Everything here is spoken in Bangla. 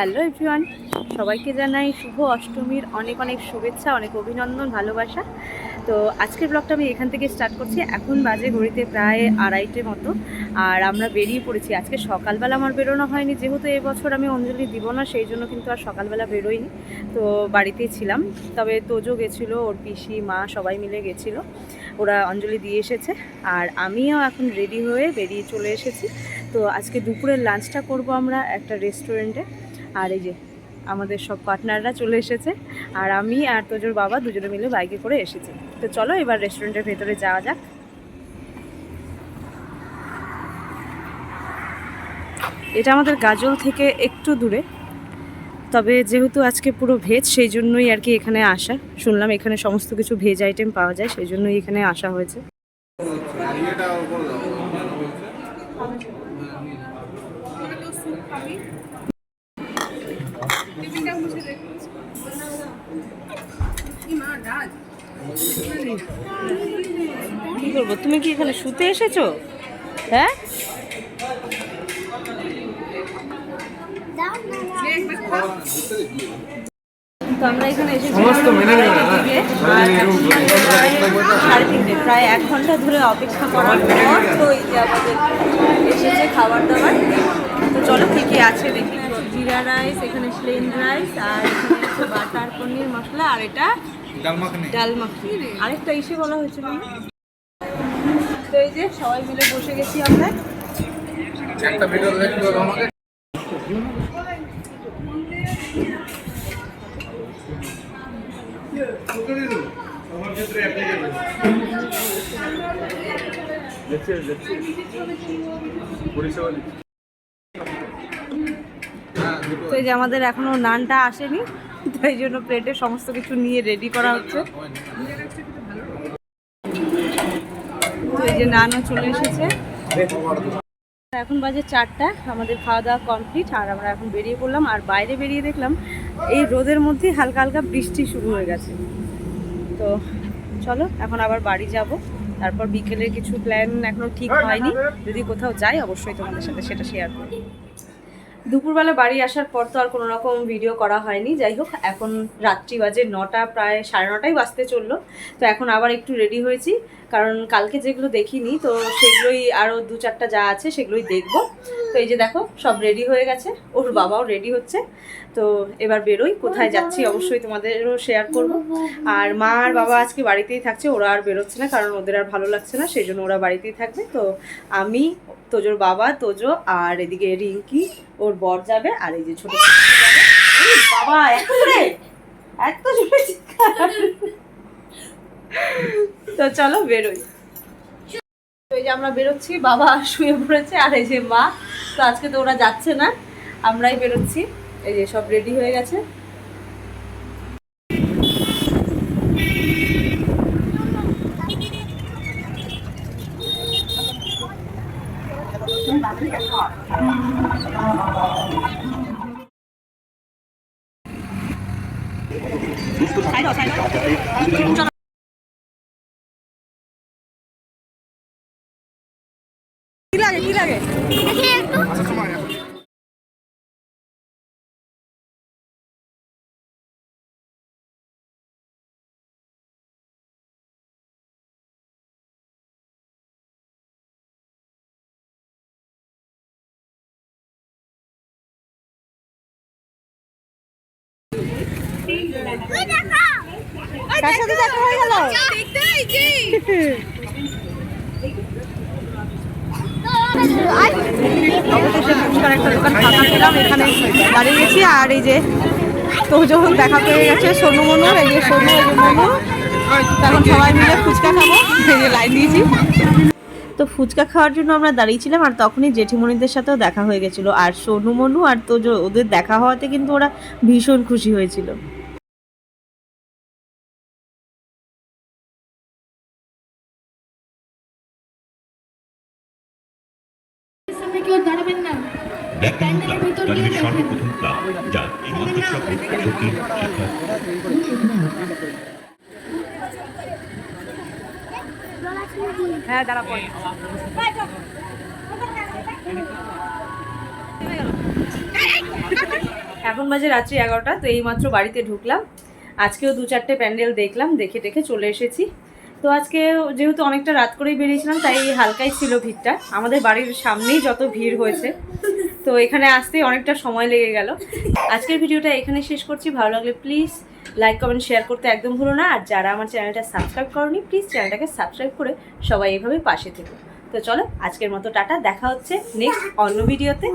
হ্যালো এভরিওয়ান, সবাইকে জানাই শুভ অষ্টমীর অনেক অনেক শুভেচ্ছা, অনেক অভিনন্দন, ভালোবাসা। তো আজকের ব্লগটা আমি এখান থেকে স্টার্ট করছি। এখন বাজে ঘড়িতে প্রায় আড়াইটে মতো, আর আমরা বেরিয়ে পড়েছি। আজকে সকালবেলা আমার বেরোনো হয়নি, যেহেতু এবছর আমি অঞ্জলি দিব না, সেই জন্য কিন্তু আর সকালবেলা বেরোইনি। তো বাড়িতেই ছিলাম। তবে তোজো গেছিল, ওর পিসি, মা সবাই মিলে গেছিল। ওরা অঞ্জলি দিয়ে এসেছে। আর আমিও এখন রেডি হয়ে বেরিয়ে চলে এসেছি। তো আজকে দুপুরের লাঞ্চটা করব আমরা একটা রেস্টুরেন্টে আর এই যে আমাদের সব পার্টনাররা চলে এসেছে, আর আমি আর তোজোর বাবা দুজনে মিলে বাইকে করে এসেছি। তো চলো এবার রেস্টুরেন্টের ভেতরে যাওয়া যাক। এটা আমাদের গাজল থেকে একটু দূরে, তবে যেহেতু আজকে পুরো ভেজ, সেই জন্যই আর কি এখানে আসা। শুনলাম এখানে সমস্ত কিছু ভেজ আইটেম পাওয়া যায়, সেই জন্যই এখানে আসা হয়েছে। কি করব তুমি কি এখানে শুতে এসেছ? হ্যাঁ? তো আমরা এখানে হ্যাঁ। সাড়ে তিনটে প্রায় এক ঘণ্টা ধরে অপেক্ষা করার পর তো এই যে আমাদের এসেছে খাবার দাবার। তো চলো কি কি আছে দেখি। জিরা রাইস এখানে প্লেন রাইস আর এখানে বাটার পনির মশলা আর এটা ডাল মাখনি। ডাল মাখনি। আরেকটা ইসে বলা হয়েছিল? তো এই যে সবাই মিলে বসে গেছি আমরা। একটা ভিডিও দেখতে হবে আমাকে। তো এই যে আমাদের এখনও নানটা আসেনি, তাই জন্য প্লেটে সমস্ত কিছু নিয়ে রেডি করা হচ্ছে। তো এই যে নানও চলে এসেছে। এখন বাজে চারটা, আমাদের খাওয়া দাওয়া কমপ্লিট আর আমরা এখন বেরিয়ে পড়লাম, আর বাইরে বেরিয়ে দেখলাম এই রোদের মধ্যে হালকা হালকা বৃষ্টি শুরু হয়ে গেছে। তো চলো, এখন আবার বাড়ি যাব। তারপর বিকেলের কিছু প্ল্যান এখনও ঠিক হয়নি। যদি কোথাও যাই, অবশ্যই তোমাদের সাথে সেটা শেয়ার করব। দুপুরবেলা বাড়ি আসার পর তো আর কোনো রকম ভিডিও করা হয়নি। যাই হোক, এখন রাত্রি বাজে নটা, প্রায় সাড়ে নটাই বাজতে চলল। তো এখন আবার একটু রেডি হয়েছি। কারণ কালকে যেগুলো দেখিনি, তো সেগুলোই আরও দু চারটা যা আছে সেগুলোই দেখব। তো এই যে দেখো, সব রেডি হয়ে গেছে। ওর বাবাও রেডি হচ্ছে। তো এবার বেরোই। কোথায় যাচ্ছি অবশ্যই তোমাদেরও শেয়ার করব। আর মা আর বাবা আজকে বাড়িতেই থাকছে, ওরা আর বেরোচ্ছে না, কারণ ওদের আর ভালো লাগছে না, সেই জন্য ওরা বাড়িতেই থাকবে। তো আমি, তোজোর বাবা, তোজো আর এদিকে রিঙ্কি, ওর বর যাবে, আর এই যে ছোট বাবা, এত জোরে! এত জোরে তো চলো বেরোই। এই যে আমরা বেরোচ্ছি, বাবা শুয়ে পড়েছে, আর এই যে মা তো আজকে তো ওরা যাচ্ছে না আমরাই বেরোচ্ছি। এই যে সব রেডি হয়ে গেছে। কি লাগে কি লাগে কার সাথে দেখা হয়ে গেল ফুচকার একটা দোকান ফাঁকা পেলাম, এখানে দাঁড়িয়ে গেছি। আর এই যে তো যখন দেখা পেয়ে গেছে, সোনু মনু, এই যে সোনু মনু। তখন সবাই মিলে ফুচকা খাব। এই যে লাইন দিয়েছি। তো ফুচকা খাওয়ার জন্য আমরা দাঁড়িয়েছিলাম আর তখনই জেঠিমণিদের সাথেও দেখা হয়ে গেছিল। আর সোনু মনু আর তো ওদের দেখা হওয়াতে কিন্তু ওরা ভীষণ খুশি হয়েছিল। দাঁড়াবেন না। ক্লাব সর্বপ্রথম ক্লাব যা শক্তির হ্যাঁ দাঁড়া পড়ে। এখন এখন বাজে রাত্রি এগারোটা তো এইমাত্র বাড়িতে ঢুকলাম। আজকেও দু চারটে প্যান্ডেল দেখলাম দেখে টেখে চলে এসেছি। তো আজকে যেহেতু অনেকটা রাত করেই বেরিয়েছিলাম, তাই হালকাই ছিল ভিড়টা। আমাদের বাড়ির সামনেই যত ভিড় হয়েছে। তো এখানে আসতেই অনেকটা সময় লেগে গেল। আজকের ভিডিওটা এখানে শেষ করছি। ভালো লাগলে প্লিজ লাইক, কমেন্ট, শেয়ার করতে একদম ভুলো না। আর যারা আমার চ্যানেলটা সাবস্ক্রাইব করনি, প্লিজ চ্যানেলটাকে সাবস্ক্রাইব করে সবাই এভাবে পাশে থেকো। তো চলো, আজকের মতো টাটা। দেখা হচ্ছে নেক্সট অন্য ভিডিওতে।